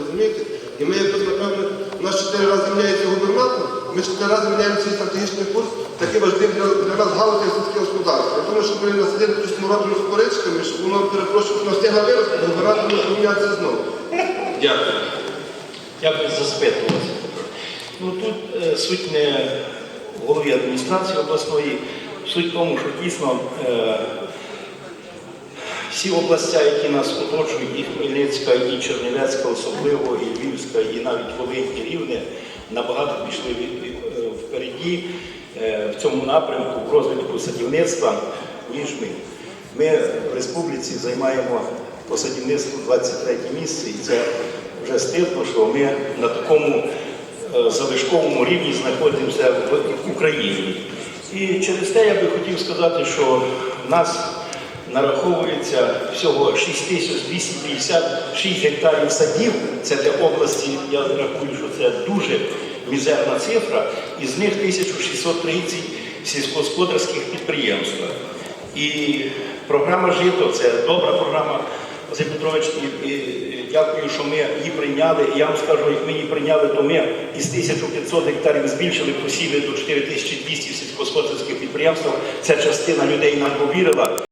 Розумієте? І ми тут, напевно, у нас чотири рази міняється губернатор, ми чотири рази міняємо свій стратегічний курс, такий важливий для, для нас галузі як сільське господарство. Я думаю, що ми насидимо ту смородину з коричками, щоб воно перепрошую, воно встигла вирости, губернатор може помінятися знову. Дякую. Дякую за запитувати. Ну тут е, суть не в голові адміністрації обласної, суть в тому, що дійсно е, всі областя, які нас оточують, і Хмельницька, і Чернівецька, особливо, і Львівська, і навіть Волинь, і Рівне, набагато пішли е, впереді е, в цьому напрямку в розвитку садівництва, ніж ми. Ми в республіці займаємо по садівництву 23 місце, і це вже стидно, що ми на такому е, залишковому рівні знаходимося в Україні. І через те я би хотів сказати, що нас нараховується всього 6256 гектарів садів. Це для області, я рахую, що це дуже мізерна цифра, із них 1630 сільськогосподарських підприємств. І програма Жито це добра програма. Василь Петрович, і, дякую, що ми її прийняли. Я вам скажу, як ми її прийняли, то ми із 1500 гектарів збільшили посіви до 4200 в сільськогосподарських підприємствах. Ця частина людей нам повірила.